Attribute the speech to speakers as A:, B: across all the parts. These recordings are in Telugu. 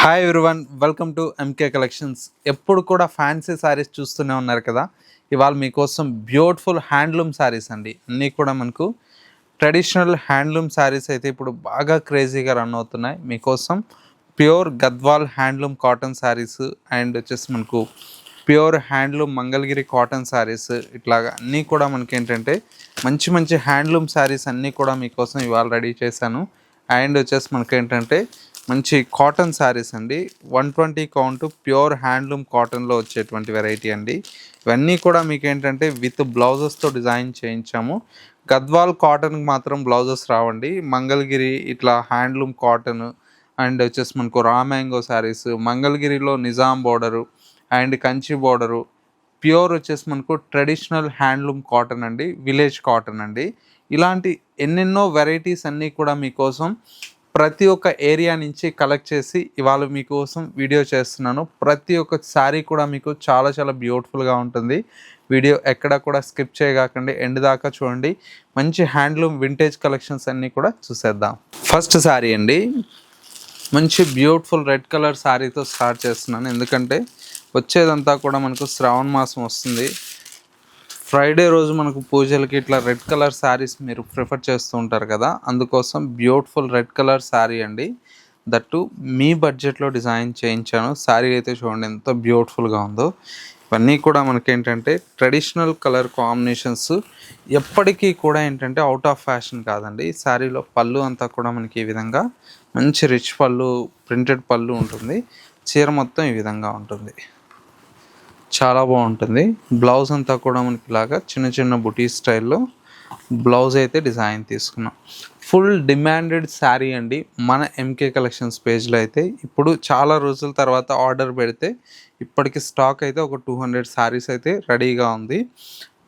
A: Hi everyone welcome to MK collections ఎప్పుడు కూడా ఫ్యాన్సీ శారీస్ చూస్తూనే ఉన్నారు కదా? ఇవాళ మీకోసం బ్యూటిఫుల్ హ్యాండ్లూమ్ శారీస్ అండి. అన్నీ కూడా మనకు ట్రెడిషనల్ హ్యాండ్లూమ్ శారీస్ అయితే ఇప్పుడు బాగా క్రేజీగా రన్ అవుతున్నాయి. మీకోసం pure Gadwal handloom cotton saris and వచ్చేసి మనకు pure handloom Mangalagiri cotton saris ఇట్లాగా అన్నీ కూడా మనకి ఏంటంటే మంచి మంచి హ్యాండ్లూమ్ శారీస్ అన్నీ కూడా మీకోసం ఇవాళ రెడీ చేశాను. అండ్ వచ్చేసి మనకి ఏంటంటే మంచి కాటన్ శారీస్ అండి. One twenty count pure handloom కాటన్లో వచ్చేటువంటి వెరైటీ అండి. ఇవన్నీ కూడా మీకు ఏంటంటే విత్ బ్లౌజెస్తో డిజైన్ చేయించాము. గద్వాల్ కాటన్కి మాత్రం బ్లౌజెస్ రావండి. మంగళగిరి ఇట్లా హ్యాండ్లూమ్ కాటన్ అండ్ వచ్చేసి మనకు రా మ్యాంగో శారీస్ మంగళగిరిలో Nizam border and Kanchi border pure వచ్చేసి మనకు ట్రెడిషనల్ హ్యాండ్లూమ్ కాటన్ అండి. విలేజ్ కాటన్ అండి. ఇలాంటి ఎన్నెన్నో వెరైటీస్ అన్నీ కూడా మీకోసం ప్రతి ఒక్క ఏరియా నుంచి కలెక్ట్ చేసి ఇవాళ మీకోసం వీడియో చేస్తున్నాను. ప్రతి ఒక్క శారీ కూడా మీకు చాలా చాలా బ్యూటిఫుల్గా ఉంటుంది. వీడియో ఎక్కడ కూడా స్కిప్ చేయగాకండి. ఎండ్ దాకా చూడండి. మంచి హ్యాండ్లూమ్ వింటేజ్ కలెక్షన్స్ అన్నీ కూడా చూసేద్దాం. ఫస్ట్ శారీ అండి. మంచి బ్యూటిఫుల్ రెడ్ కలర్ శారీతో స్టార్ట్ చేస్తున్నాను. ఎందుకంటే వచ్చేదంతా కూడా మనకు శ్రావణ మాసం వస్తుంది. ఫ్రైడే రోజు మనకు పూజలకి ఇట్లా రెడ్ కలర్ శారీస్ మీరు ప్రిఫర్ చేస్తూ ఉంటారు కదా అందుకోసం బ్యూటిఫుల్ రెడ్ కలర్ శారీ అండి. దట్టు మీ బడ్జెట్లో డిజైన్ చేయించాను. శారీ అయితే చూడండి ఎంత బ్యూటిఫుల్గా ఉందో. ఇవన్నీ కూడా మనకి ఏంటంటే ట్రెడిషనల్ కలర్ కాంబినేషన్స్. ఎప్పటికీ కూడా ఏంటంటే అవుట్ ఆఫ్ ఫ్యాషన్ కాదండి. శారీలో పళ్ళు అంతా కూడా మనకి ఈ విధంగా మంచి రిచ్ పళ్ళు ప్రింటెడ్ పళ్ళు ఉంటుంది. చీర మొత్తం ఈ విధంగా ఉంటుంది. చాలా బాగుంటుంది. బ్లౌజ్ అంతా కూడా మనకి ఇలాగా చిన్న చిన్న బుటీ స్టైల్లో బ్లౌజ్ అయితే డిజైన్ తీసుకున్నాం. ఫుల్ డిమాండెడ్ శారీ అండి. మన ఎంకే కలెక్షన్స్ పేజ్లో అయితే ఇప్పుడు చాలా రోజుల తర్వాత ఆర్డర్ పెడితే ఇప్పటికి స్టాక్ అయితే ఒక టూ హండ్రెడ్ శారీస్ అయితే రెడీగా ఉంది.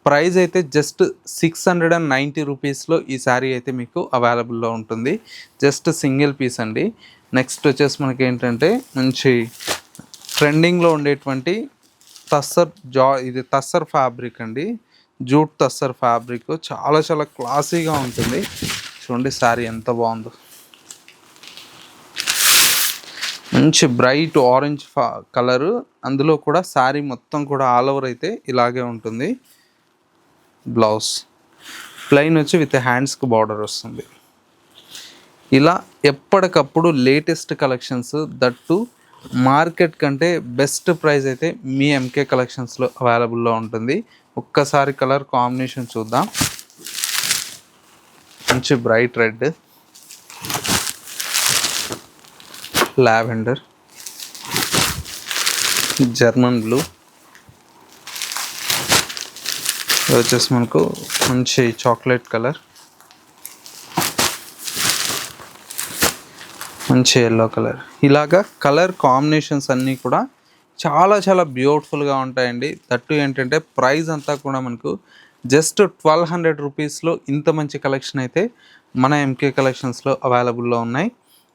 A: ప్రైస్ అయితే just six hundred and ninety రూపీస్లో ఈ శారీ అయితే మీకు అవైలబుల్లో ఉంటుంది. జస్ట్ సింగిల్ పీస్ అండి. నెక్స్ట్ వచ్చేసి మనకి ఏంటంటే మంచి ట్రెండింగ్లో ఉండేటువంటి తస్సర్ జా ఇది తస్సర్ ఫ్యాబ్రిక్ అండి. Jute tussar fabric. చాలా చాలా క్లాసీగా ఉంటుంది. చూడండి శారీ ఎంత బాగుందో. మంచి బ్రైట్ ఆరెంజ్ ఫా కలరు. అందులో కూడా శారీ మొత్తం కూడా ఆల్ ఓవర్ అయితే ఇలాగే ఉంటుంది. బ్లౌజ్. ప్లెయిన్ వచ్చి విత్ హ్యాండ్స్కి బార్డర్ వస్తుంది. ఇలా ఎప్పటికప్పుడు లేటెస్ట్ కలెక్షన్స్ దట్టు మార్కెట్ కంటే బెస్ట్ ప్రైస్ అయితే మీ ఎంకే కలెక్షన్స్లో అవైలబుల్లో ఉంటుంది. ఒక్కసారి కలర్ కాంబినేషన్ చూద్దాం. మంచి bright red lavender German blue వచ్చేసి మనకు మంచి చాక్లెట్ కలర్ మంచి ఎల్లో కలర్ ఇలాగా కలర్ కాంబినేషన్స్ అన్నీ కూడా చాలా చాలా బ్యూటిఫుల్గా ఉంటాయండి. తట్టు ఏంటంటే ప్రైస్ అంతా కూడా మనకు జస్ట్ ట్వెల్వ్ హండ్రెడ్ రూపీస్లో ఇంత మంచి కలెక్షన్ అయితే మన ఎంకే కలెక్షన్స్లో అవైలబుల్లో ఉన్నాయి.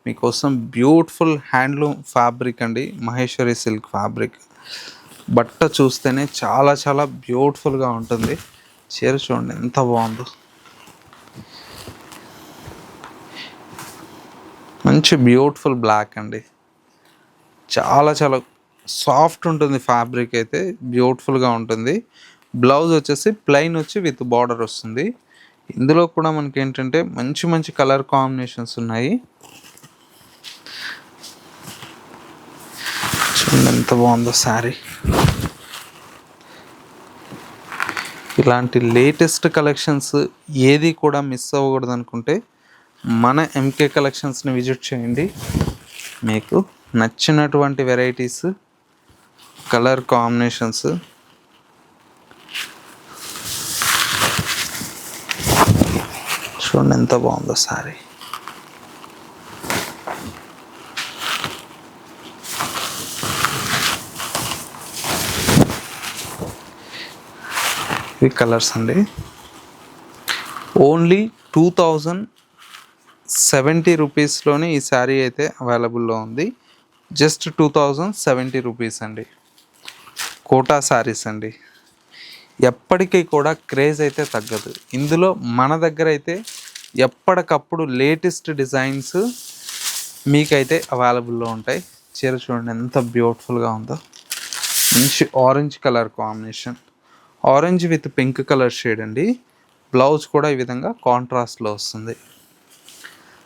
A: మీకోసం బ్యూటిఫుల్ హ్యాండ్లూమ్ ఫ్యాబ్రిక్ అండి. మహేశ్వరి సిల్క్ ఫ్యాబ్రిక్ బట్ట చూస్తేనే చాలా చాలా బ్యూటిఫుల్గా ఉంటుంది. చీర చూడండి ఎంత బాగుందో. మంచి బ్యూటిఫుల్ బ్లాక్ అండి. చాలా చాలా సాఫ్ట్ ఉంటుంది ఫ్యాబ్రిక్ అయితే బ్యూటిఫుల్గా ఉంటుంది. బ్లౌజ్ వచ్చేసి ప్లెయిన్ వచ్చి విత్ బార్డర్ వస్తుంది. ఇందులో కూడా మనకి ఏంటంటే మంచి మంచి కలర్ కాంబినేషన్స్ ఉన్నాయి. చూడండి ఎంత బాగుందో శారీ ఇలాంటి లేటెస్ట్ కలెక్షన్స్ ఏది కూడా మిస్ అవ్వకూడదు అనుకుంటే మన ఎంకే కలెక్షన్స్ని విజిట్ చేయండి. మీకు నచ్చినటువంటి వెరైటీస్ కలర్ కాంబినేషన్స్ చూడండి ఎంత బాగుందో సారీ. ఇవి కలర్స్ అండి. ఓన్లీ టూ థౌజండ్ సెవెంటీ రూపీస్లోనే ఈ శారీ అయితే అవైలబుల్లో ఉంది. Just two thousand seventy rupees అండి. కోటా శారీస్ అండి. ఎప్పటికీ కూడా క్రేజ్ అయితే తగ్గదు. ఇందులో మన దగ్గర అయితే ఎప్పటికప్పుడు లేటెస్ట్ డిజైన్స్ మీకైతే అవైలబుల్లో ఉంటాయి. చీర చూడండి ఎంత బ్యూటిఫుల్గా ఉందో. మంచి orange colour combination. Orange with pink colour shade అండి. బ్లౌజ్ కూడా ఈ విధంగా కాంట్రాస్ట్లో వస్తుంది.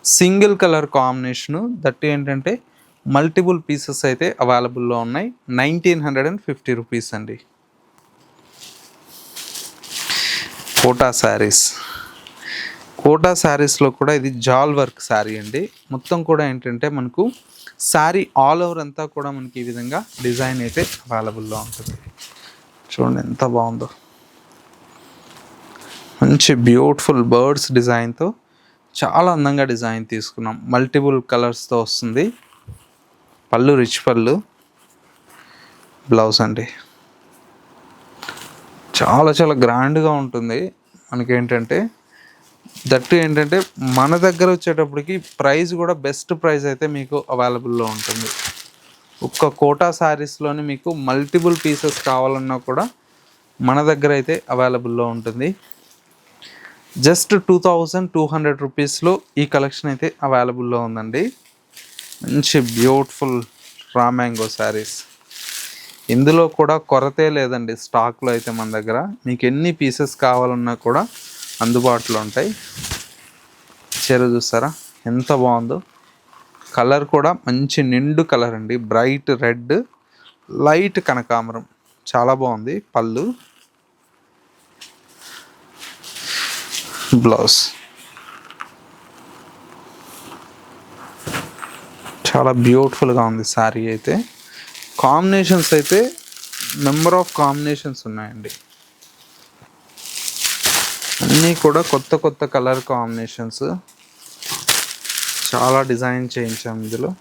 A: సింగిల్ కలర్ కాంబినేషను దట్ ఏంటంటే మల్టిపుల్ పీసెస్ అయితే అవైలబుల్లో ఉన్నాయి. Nineteen hundred and fifty rupees అండి. కోటా శారీస్. కోటా శారీస్లో కూడా ఇది జాల్ వర్క్ శారీ అండి. మొత్తం కూడా ఏంటంటే మనకు శారీ ఆల్ ఓవర్ అంతా కూడా మనకి ఈ విధంగా డిజైన్ అయితే అవైలబుల్లో ఉంటుంది. చూడండి ఎంత బాగుందో. మంచి బ్యూటిఫుల్ బర్డ్స్ డిజైన్తో చాలా అందంగా డిజైన్ తీసుకున్నాం. మల్టిపుల్ కలర్స్తో వస్తుంది. పళ్ళు రిచ్ పళ్ళు. బ్లౌజ్ అండి. చాలా చాలా గ్రాండ్గా ఉంటుంది. మనకేంటంటే దట్టు ఏంటంటే మన దగ్గర వచ్చేటప్పటికి ప్రైస్ కూడా బెస్ట్ ప్రైస్ అయితే మీకు అవైలబుల్లో ఉంటుంది. ఒక్క కోటా శారీస్లోని మీకు మల్టిపుల్ పీసెస్ కావాలన్నా కూడా మన దగ్గర అయితే అవైలబుల్లో ఉంటుంది. Just two thousand two hundred రూపీస్లో ఈ కలెక్షన్ అయితే అవైలబుల్లో ఉందండి. మంచి బ్యూటిఫుల్ రా మ్యాంగో శారీస్. ఇందులో కూడా కొరతే లేదండి స్టాక్లో అయితే మన దగ్గర. మీకు ఎన్ని పీసెస్ కావాలన్నా కూడా అందుబాటులో ఉంటాయి. చీర చూస్తారా? ఎంత బాగుందో. కలర్ కూడా మంచి నిండు కలర్ అండి. బ్రైట్ రెడ్ లైట్ కనకాంబరం. చాలా బాగుంది పళ్ళు. బ్లౌజ్. చాలా బ్యూటిఫుల్గా ఉంది శారీ అయితే. కాంబినేషన్స్ అయితే నెంబర్ ఆఫ్ కాంబినేషన్స్ ఉన్నాయండి. అన్నీ కూడా కొత్త కొత్త కలర్ కాంబినేషన్స్. చాలా డిజైన్ చేయించాం ఇందులో.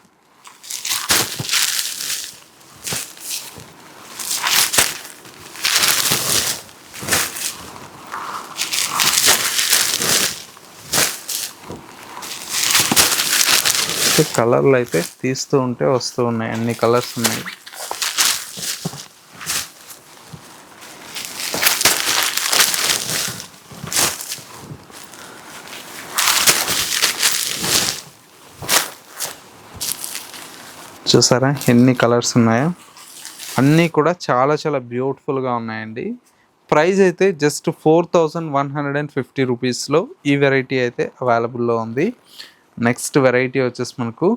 A: కలర్లు అయితే తీస్తూ ఉంటే వస్తూ ఉన్నాయి. అన్ని కలర్స్ ఉన్నాయి. చూసారా? ఎన్ని కలర్స్ ఉన్నాయో. అన్నీ కూడా చాలా చాలా బ్యూటిఫుల్గా ఉన్నాయండి. ప్రైస్ అయితే just four thousand one hundred and fifty రూపీస్లో ఈ వెరైటీ అయితే అవైలబుల్లో ఉంది. నెక్స్ట్ వెరైటీ వచ్చేసి మనకు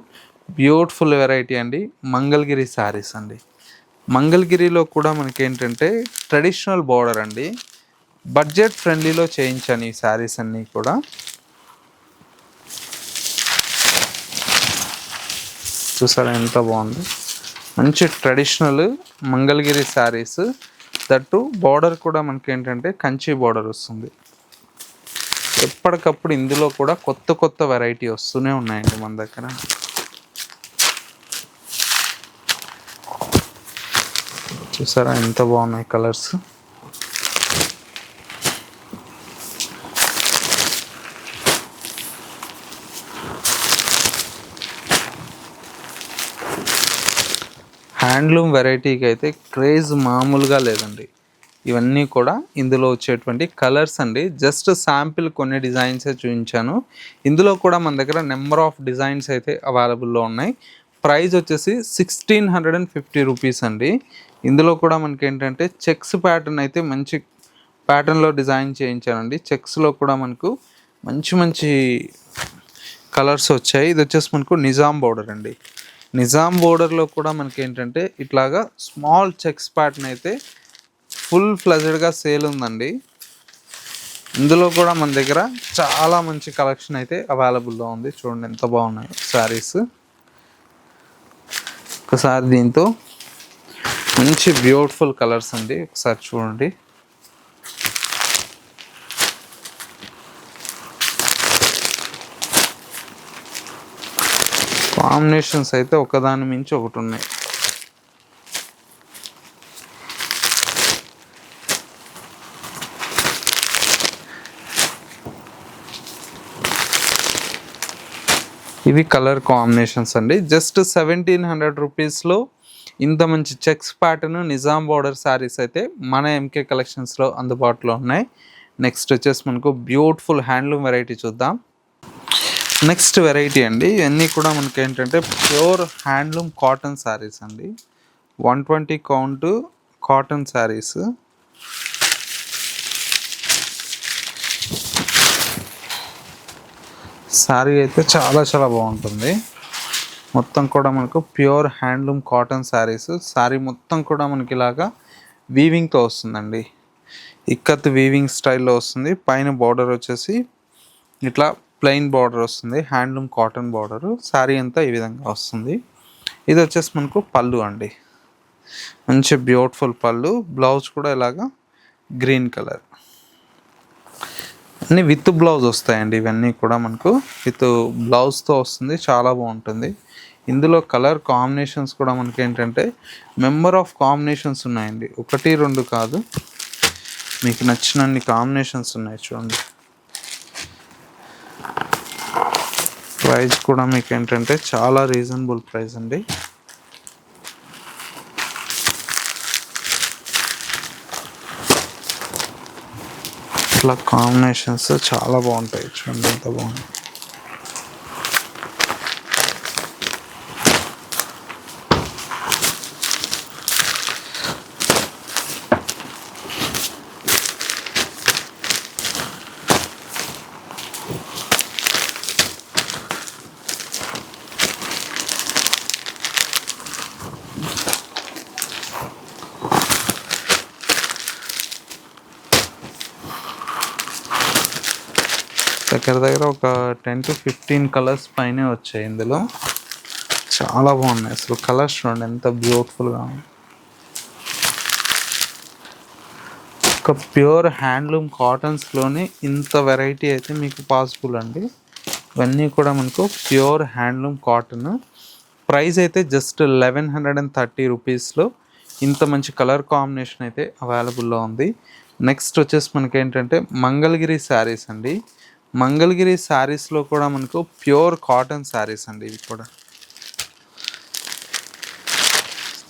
A: బ్యూటిఫుల్ వెరైటీ అండి మంగళగిరి శారీస్ అండి. మంగళగిరిలో కూడా మనకి ఏంటంటే ట్రెడిషనల్ బార్డర్ అండి. బడ్జెట్ ఫ్రెండ్లీలో చేయించాను ఈ శారీస్ అన్నీ కూడా. చూసారా ఎంత బాగుంది? మంచి traditional Mangalagiri saris. That border కూడా మనకి ఏంటంటే కంచి బార్డర్ వస్తుంది. ఎప్పటికప్పుడు ఇందులో కూడా కొత్త కొత్త వెరైటీ వస్తూనే ఉన్నాయండి మన దగ్గర. చూసారా ఎంత బాగున్నాయి కలర్స్ హ్యాండ్లూమ్ వెరైటీకి అయితే క్రేజ్ మామూలుగా లేదండి. ఇవన్నీ కూడా ఇందులో వచ్చేటువంటి కలర్స్ అండి. జస్ట్ శాంపిల్ కొన్ని డిజైన్స్ చూపించాను. ఇందులో కూడా మన దగ్గర నెంబర్ ఆఫ్ డిజైన్స్ అయితే అవైలబుల్లో ఉన్నాయి. ప్రైస్ వచ్చేసి sixteen hundred and fifty rupees అండి. ఇందులో కూడా మనకి ఏంటంటే చెక్స్ ప్యాటర్న్ అయితే మంచి ప్యాటర్న్లో డిజైన్ చేయించానండి చెక్స్లో కూడా మనకు మంచి మంచి కలర్స్ వచ్చాయి. ఇది వచ్చేసి మనకు నిజాం బోర్డర్ అండి. నిజాం బోర్డర్లో కూడా మనకి ఏంటంటే ఇట్లాగా స్మాల్ చెక్స్ ప్యాటర్న్ అయితే ఫుల్ ఫ్లెజెడ్గా సేల్ ఉందండి. ఇందులో కూడా మన దగ్గర చాలా మంచి కలెక్షన్ అయితే అవైలబుల్లో ఉంది. చూడండి ఎంత బాగున్నాయి శారీస్. ఒకసారి దీంతో మంచి బ్యూటిఫుల్ కలర్స్ అండి. ఒకసారి చూడండి. కాంబినేషన్స్ అయితే ఒకదాని మించి ఒకటి ఉన్నాయి. ఇవి కలర్ కాంబినేషన్స్ అండి. జస్ట్ సెవెంటీన్ హండ్రెడ్ రూపీస్లో ఇంత మంచి checks pattern Nizam border saris అయితే మన ఎంకే కలెక్షన్స్లో అందుబాటులో ఉన్నాయి. నెక్స్ట్ వచ్చేసి మనకు బ్యూటిఫుల్ హ్యాండ్లూమ్ వెరైటీ చూద్దాం. నెక్స్ట్ వెరైటీ అండి. ఇవన్నీ కూడా మనకి ఏంటంటే ప్యూర్ హ్యాండ్లూమ్ కాటన్ శారీస్ అండి. One twenty count cotton saris. Sari అయితే చాలా చాలా బాగుంటుంది. మొత్తం కూడా మనకు pure handloom cotton saris. Sari మొత్తం కూడా మనకి ఇలాగా వీవింగ్తో వస్తుందండి. ఇక్కత్ వీవింగ్ స్టైల్లో వస్తుంది. పైన బార్డర్ వచ్చేసి ఇట్లా ప్లెయిన్ బార్డర్ వస్తుంది. హ్యాండ్లూమ్ కాటన్ బార్డర్ శారీ అంతా ఈ విధంగా వస్తుంది. ఇది వచ్చేసి మనకు పళ్ళు అండి. మంచి బ్యూటిఫుల్ పళ్ళు. బ్లౌజ్ కూడా ఇలాగా గ్రీన్ కలర్. అన్ని విత్ బ్లౌజ్ వస్తాయండి ఇవన్నీ కూడా మనకు. విత్ బ్లౌజ్తో వస్తుంది చాలా బాగుంటుంది. ఇందులో కలర్ కాంబినేషన్స్ కూడా మనకి ఏంటంటే మెంబర్ ఆఫ్ కాంబినేషన్స్ ఉన్నాయండి. ఒకటి రెండు కాదు. మీకు నచ్చినన్ని కాంబినేషన్స్ ఉన్నాయి చూడండి. ప్రైస్ కూడా మీకు ఏంటంటే చాలా రీజనబుల్ ప్రైస్ అండి. ఇట్లా కాంబినేషన్స్ చాలా బాగుంటాయి. చూడండి ఎంత బాగుంది. దగ్గర దగ్గర ఒక టెన్ టు ఫిఫ్టీన్ కలర్స్ పైనే వచ్చాయి ఇందులో. చాలా బాగున్నాయి. అసలు కలర్స్ చూడండి ఎంత బ్యూటిఫుల్గా ఉంది ఒక ప్యూర్ హ్యాండ్లూమ్ కాటన్స్లోనే ఇంత వెరైటీ అయితే మీకు పాసిబుల్ అండి. ఇవన్నీ కూడా మనకు ప్యూర్ హ్యాండ్లూమ్ కాటన్ ప్రైస్ అయితే just eleven hundred and thirty రూపీస్లో ఇంత మంచి కలర్ కాంబినేషన్ అయితే అవైలబుల్లో ఉంది. నెక్స్ట్ వచ్చేసి మనకి ఏంటంటే మంగళగిరి శారీస్ అండి. మంగళగిరి శారీస్లో కూడా మనకు ప్యూర్ కాటన్ శారీస్ అండి ఇవి కూడా.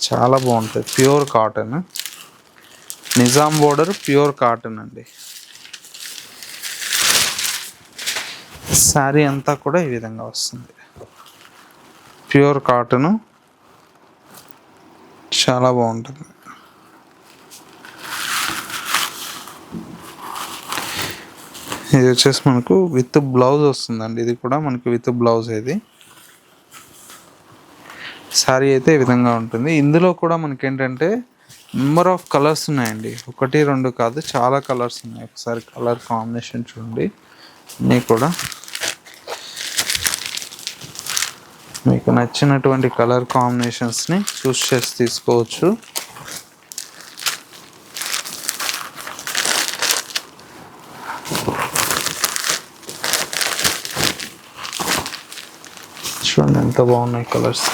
A: చాలా బాగుంటాయి. Pure cotton. Nizam border pure cotton అండి. శారీ అంతా కూడా ఈ విధంగా వస్తుంది. Pure cotton. చాలా బాగుంటుంది. ఇది వచ్చేసి మనకు విత్ బ్లౌజ్ వస్తుందండి. ఇది కూడా మనకు విత్ బ్లౌజ్ ఇది. శారీ అయితే ఈ విధంగా ఉంటుంది. ఇందులో కూడా మనకి ఏంటంటే నెంబర్ ఆఫ్ కలర్స్ ఉన్నాయండి. ఒకటి రెండు కాదు చాలా కలర్స్ ఉన్నాయి. ఒకసారి కలర్ కాంబినేషన్ చూడండి. అన్నీ కూడా మీకు నచ్చినటువంటి కలర్ కాంబినేషన్స్ని చూస్ చేసి తీసుకోవచ్చు చూడండి ఎంత బాగున్నాయి కలర్స్.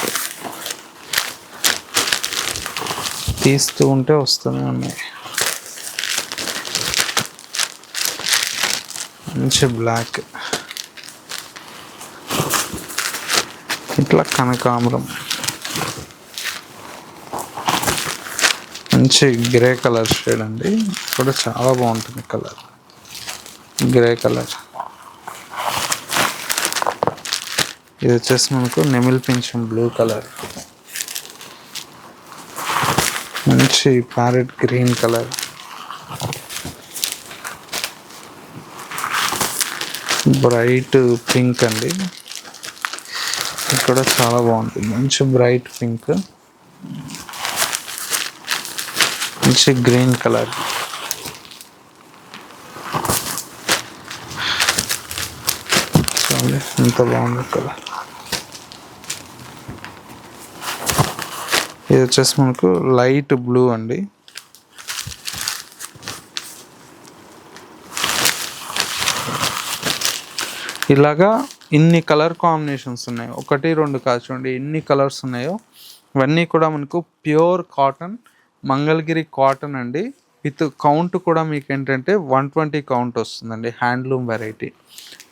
A: తీస్తూ ఉంటే వస్తూనే ఉన్నాయి. మంచి బ్లాక్. ఇట్లా కనకాంబరం. మంచి గ్రే కలర్ షేడ్ అండి. కూడా చాలా బాగుంటుంది కలర్. Grey colour. ఇది వచ్చేసి మనకు నెమిల్ పింఛం బ్లూ కలర్. మంచి parrot green colour. Bright pink అండి. ఇది కూడా చాలా బాగుంది. మంచి బ్రైట్ పింక్. మంచి గ్రీన్ కలర్. చూడండి ఎంత బాగుంది కలర్. ఇది వచ్చేసి మనకు లైట్ బ్లూ అండి. ఇలాగా ఇన్ని కలర్ కాంబినేషన్స్ ఉన్నాయి. ఒకటి రెండు కాదు చూడండి ఎన్ని కలర్స్ ఉన్నాయో. ఇవన్నీ కూడా మనకు ప్యూర్ కాటన్ మంగళగిరి కాటన్ అండి. విత్ కౌంట్ కూడా మీకు ఏంటంటే వన్ ట్వంటీ కౌంట్ వస్తుందండి హ్యాండ్లూమ్ వెరైటీ.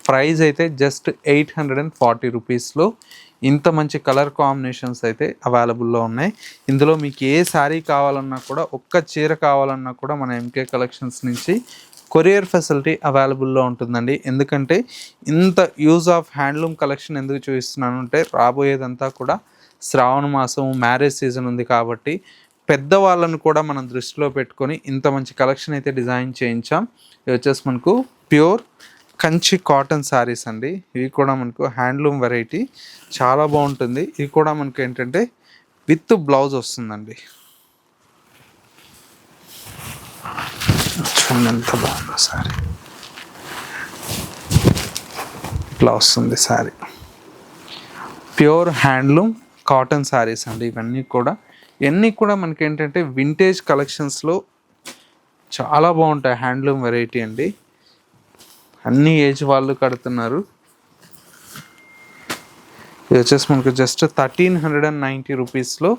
A: ప్రైజ్ అయితే just eight hundred and forty రూపీస్లో ఇంత మంచి కలర్ కాంబినేషన్స్ అయితే అవైలబుల్లో ఉన్నాయి. ఇందులో మీకు ఏ శారీ కావాలన్నా కూడా ఒక్క చీర కావాలన్నా కూడా మన ఎంకే కలెక్షన్స్ నుంచి కొరియర్ ఫెసిలిటీ అవైలబుల్లో ఉంటుందండి. ఎందుకంటే ఇంత యూజ్ ఆఫ్ హ్యాండ్లూమ్ కలెక్షన్ ఎందుకు చూపిస్తున్నాను అంటే రాబోయేదంతా కూడా శ్రావణ మాసం మ్యారేజ్ సీజన్ ఉంది కాబట్టి పెద్దవాళ్ళను కూడా మనం దృష్టిలో పెట్టుకొని ఇంత మంచి కలెక్షన్ అయితే డిజైన్ చేయించాం. ఇది వచ్చేసి మనకు ప్యూర్ కంచి కాటన్ శారీస్ అండి. ఇవి కూడా మనకు హ్యాండ్లూమ్ వెరైటీ చాలా బాగుంటుంది. ఇది కూడా మనకు ఏంటంటే విత్ బ్లౌజ్ వస్తుందండి. చూడండి ఎంత బాగుందో శారీ ఇట్లా వస్తుంది sari pure handloom cotton saris అండి ఇవన్నీ కూడా. ఇవన్నీ కూడా మనకి ఏంటంటే వింటేజ్ కలెక్షన్స్లో చాలా బాగుంటాయి హ్యాండ్లూమ్ వెరైటీ అండి. అన్ని ఏజ్ వాళ్ళు కడుతున్నారు. ఇది వచ్చేసి మనకు just thirteen hundred and ninety రూపీస్లో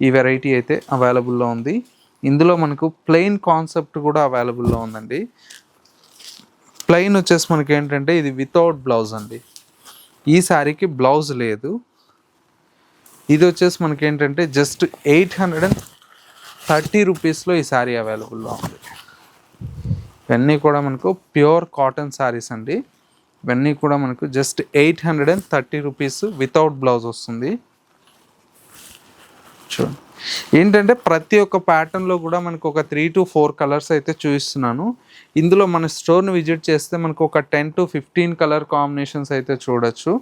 A: ఈ వెరైటీ అయితే అవైలబుల్లో ఉంది. ఇందులో మనకు ప్లెయిన్ కాన్సెప్ట్ కూడా అవైలబుల్లో ఉందండి. ప్లెయిన్ వచ్చేసి మనకి ఏంటంటే ఇది వితౌట్ బ్లౌజ్ అండి. ఈ శారీకి బ్లౌజ్ లేదు. ఇది వచ్చేసి మనకి ఏంటంటే just eight hundred and thirty రూపీస్లో ఈ శారీ అవైలబుల్లో ఉంది. ఇవన్నీ కూడా మనకు ప్యూర్ కాటన్ శారీస్ అండి. ఇవన్నీ కూడా మనకు just eight hundred and thirty rupees without blouse వస్తుంది. చూడండి ఏంటంటే ప్రతి ఒక్క ప్యాటర్న్లో కూడా మనకు ఒక త్రీ టు ఫోర్ కలర్స్ అయితే చూపిస్తున్నాను. ఇందులో మన స్టోర్ని విజిట్ చేస్తే మనకు ఒక ten to fifteen colour combinations అయితే చూడొచ్చు.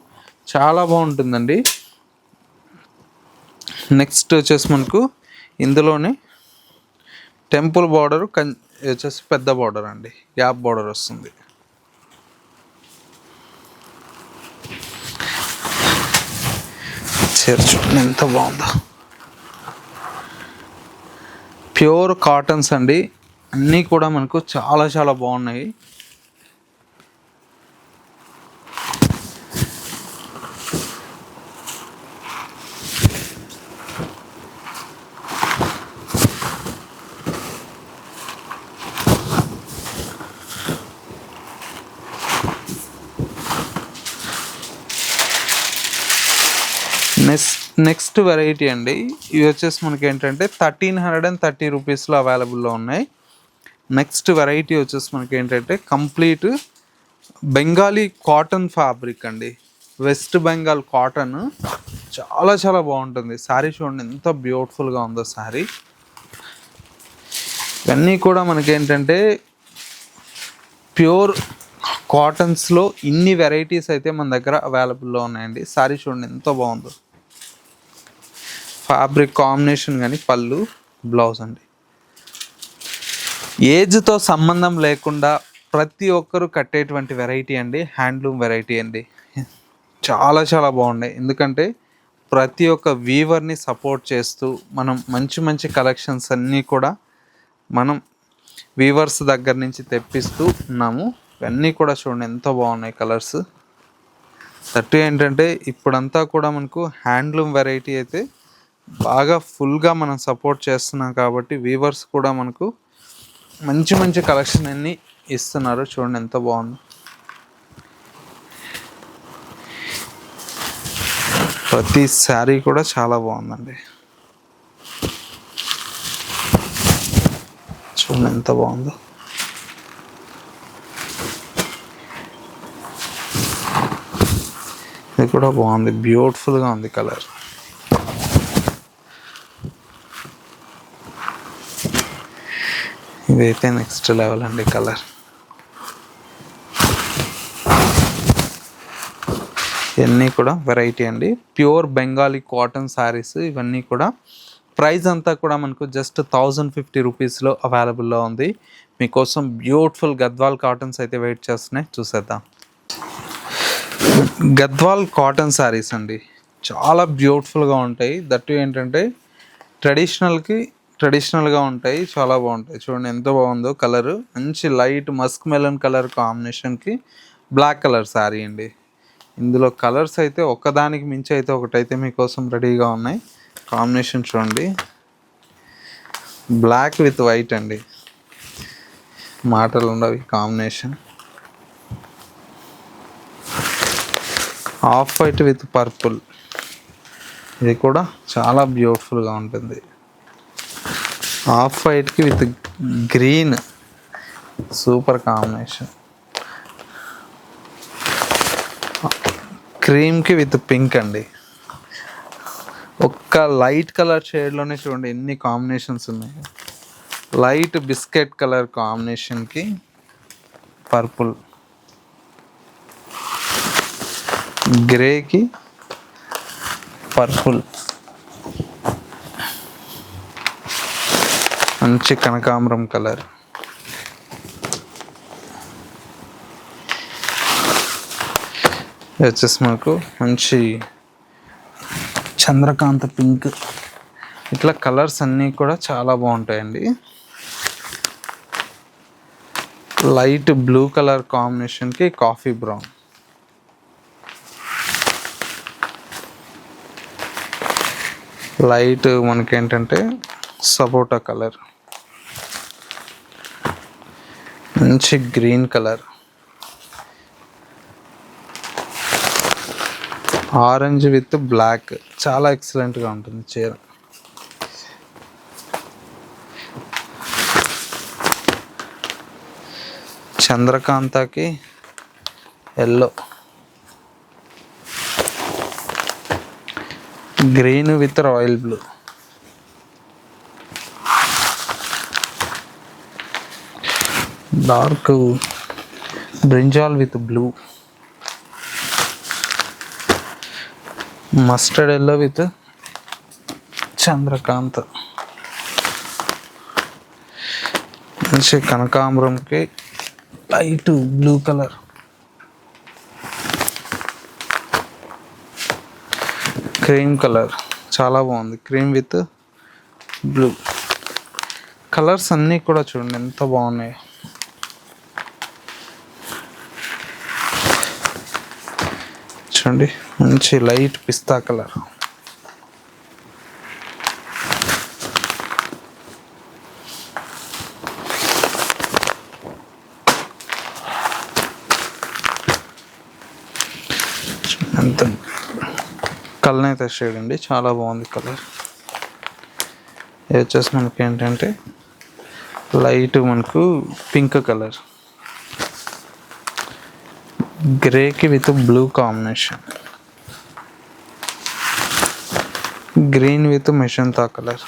A: చాలా బాగుంటుందండి. నెక్స్ట్ వచ్చేసి మనకు ఇందులోనే టెంపుల్ బార్డర్ కన్ ఇది వచ్చేసి పెద్ద బార్డర్ అండి. గ్యాప్ బార్డర్ వస్తుంది. చీర చూడండి ఎంత బాగుందో. ప్యూర్ కాటన్స్ అండి. అన్నీ కూడా మనకు చాలా చాలా బాగున్నాయి. నెక్స్ట్ నెక్స్ట్ వెరైటీ అండి. ఇవి వచ్చేసి మనకి ఏంటంటే థర్టీన్ హండ్రెడ్ అండ్ థర్టీ రూపీస్లో అవైలబుల్లో ఉన్నాయి. నెక్స్ట్ వెరైటీ వచ్చేసి మనకి ఏంటంటే కంప్లీట్ బెంగాలీ కాటన్ ఫ్యాబ్రిక్ అండి. వెస్ట్ బెంగాల్ కాటన్ చాలా చాలా బాగుంటుంది. శారీ చూడండి ఎంత బ్యూటిఫుల్గా ఉందో శారీ ఇవన్నీ కూడా మనకి ఏంటంటే ప్యూర్ కాటన్స్లో ఇన్ని వెరైటీస్ అయితే మన దగ్గర అవైలబుల్లో ఉన్నాయండి. శారీ చూడండి ఎంత బాగుందో. ఫ్యాబ్రిక్ కాంబినేషన్ కానీ పళ్ళు బ్లౌజ్ అండి. ఏజ్తో సంబంధం లేకుండా ప్రతి ఒక్కరు కట్టేటువంటి వెరైటీ అండి హ్యాండ్లూమ్ వెరైటీ అండి. చాలా చాలా బాగున్నాయి. ఎందుకంటే ప్రతి ఒక్క వీవర్ని సపోర్ట్ చేస్తూ మనం మంచి మంచి కలెక్షన్స్ అన్నీ కూడా మనం వీవర్స్ దగ్గర నుంచి తెప్పిస్తూ ఉన్నాము. ఇవన్నీ కూడా చూడండి ఎంత బాగున్నాయి కలర్స్ తట్టు ఏంటంటే ఇప్పుడంతా కూడా మనకు హ్యాండ్లూమ్ వెరైటీ అయితే బాగా ఫుల్గా మనం సపోర్ట్ చేస్తున్నాం కాబట్టి వీవర్స్ కూడా మనకు మంచి మంచి కలెక్షన్ అన్ని ఇస్తున్నారు. చూడండి ఎంత బాగుంది. ప్రతి శారీ కూడా చాలా బాగుందండి. చూడండి ఎంత బాగుందో. ఇది కూడా బాగుంది. బ్యూటిఫుల్గా ఉంది కలర్. ఇదైతే నెక్స్ట్ లెవెల్ అండి కలర్ ఇవన్నీ కూడా వెరైటీ అండి. ప్యూర్ బెంగాలీ కాటన్ శారీస్ ఇవన్నీ కూడా. ప్రైస్ అంతా కూడా మనకు జస్ట్ థౌజండ్ ఫిఫ్టీ రూపీస్లో అవైలబుల్లో ఉంది. మీకోసం బ్యూటిఫుల్ గద్వాల్ కాటన్స్ అయితే వెయిట్ చేస్తున్నాయి. చూసేద్దాం. గద్వాల్ కాటన్ శారీస్ అండి. చాలా బ్యూటిఫుల్గా ఉంటాయి. దట్టు ఏంటంటే ట్రెడిషనల్కి ట్రెడిషనల్గా ఉంటాయి చాలా బాగుంటాయి. చూడండి ఎంత బాగుందో కలరు. మంచి లైట్ మస్క్ మెలన్ కలర్ కాంబినేషన్కి బ్లాక్ కలర్ శారీ అండి. ఇందులో కలర్స్ అయితే ఒక్కదానికి మించి అయితే ఒకటైతే మీకోసం రెడీగా ఉన్నాయి. కాంబినేషన్ చూడండి. బ్లాక్ విత్ వైట్ అండి. మాటలు ఉండవు combination. Off white with purple. ఇది కూడా చాలా బ్యూటిఫుల్గా ఉంటుంది. ఆఫ్ వైట్కి విత్ గ్రీన్ సూపర్ కాంబినేషన్ క్రీమ్కి విత్ పింక్ అండి. ఒక్క లైట్ కలర్ షేడ్లోనే చూడండి ఎన్ని కాంబినేషన్స్ ఉన్నాయి. లైట్ బిస్కెట్ కలర్ కాంబినేషన్కి పర్పుల్ గ్రేకి పర్పుల్ మంచి కనకాంబరం కలర్. వచ్చేసి మాకు మంచి చంద్రకాంత పింక్. ఇట్లా కలర్స్ అన్నీ కూడా చాలా బాగుంటాయండి. లైట్ బ్లూ కలర్ కాంబినేషన్కి కాఫీ బ్రౌన్. లైట్ మనకేంటంటే సపోటా కలర్. మంచి green colour. Orange with black. చాలా ఎక్సలెంట్గా ఉంటుంది చీర. చంద్రకాంతకి yellow green with royal blue dark brinjal with blue. Mustard yellow with Chandrakant. మంచి కనకాంబరంకి light blue colour. Cream colour. చాలా బాగుంది. Cream with blue. కలర్స్ అన్నీ కూడా చూడండి ఎంత బాగున్నాయి. చూడండి. మంచి లైట్ పిస్తా కలర్. ఎంత కలర్ అయితే షేడ్ అండి చాలా బాగుంది కలర్. ఇది వచ్చేసి మనకి ఏంటంటే లైట్ మనకు pink colour. గ్రేకి with blue combination green with మెషంతా colour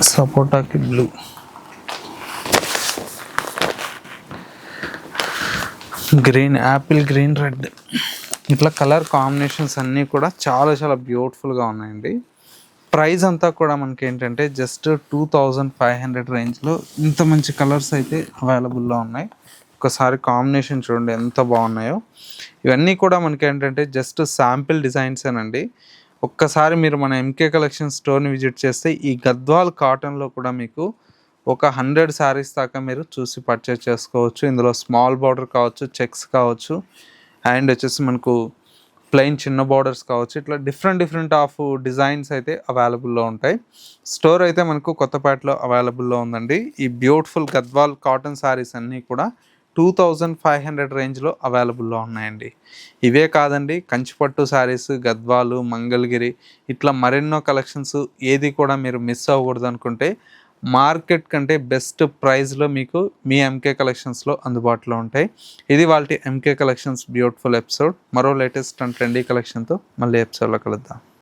A: సపోటాకి blue green apple green red ఇట్లా కలర్ కాంబినేషన్స్ అన్నీ కూడా చాలా చాలా బ్యూటిఫుల్గా ఉన్నాయండి. ప్రైస్ అంతా కూడా మనకి ఏంటంటే just two thousand five hundred రేంజ్లో ఇంత మంచి కలర్స్ అయితే అవైలబుల్లో ఉన్నాయి. ఒకసారి కాంబినేషన్ చూడండి ఎంత బాగున్నాయో. ఇవన్నీ కూడా మనకి ఏంటంటే జస్ట్ శాంపిల్ డిజైన్స్ అండి ఒక్కసారి మీరు మన ఎంకే కలెక్షన్ స్టోర్ని విజిట్ చేస్తే ఈ గద్వాల్ కాటన్లో కూడా మీకు ఒక హండ్రెడ్ శారీస్ దాకా మీరు చూసి పర్చేస్ చేసుకోవచ్చు. ఇందులో స్మాల్ బార్డర్ కావచ్చు చెక్స్ కావచ్చు. అండ్ వచ్చేసి మనకు ప్లెయిన్ చిన్న బార్డర్స్ కావచ్చు ఇట్లా డిఫరెంట్ డిఫరెంట్ ఆఫ్ డిజైన్స్ అయితే అవైలబుల్లో ఉంటాయి. స్టోర్ అయితే మనకు కొత్తపేటలో అవైలబుల్లో ఉందండి. ఈ బ్యూటిఫుల్ గద్వాల్ కాటన్ శారీస్ అన్నీ కూడా టూ థౌజండ్ ఫైవ్ హండ్రెడ్ రేంజ్లో అవైలబుల్లో ఉన్నాయండి. ఇవే కాదండి కంచిపట్టు శారీస్ గద్వాలు మంగళగిరి ఇట్లా మరెన్నో కలెక్షన్స్ ఏది కూడా మీరు మిస్ అవ్వకూడదు అనుకుంటే మార్కెట్ కంటే బెస్ట్ ప్రైస్లో మీకు మీ ఎంకే కలెక్షన్స్లో అందుబాటులో ఉంటాయి. ఇది వాళ్ళ ఎంకే కలెక్షన్స్ బ్యూటిఫుల్ ఎపిసోడ్. మరో లేటెస్ట్ అండ్ ట్రెండీ కలెక్షన్తో మళ్ళీ ఎపిసోడ్లో కలుద్దాం.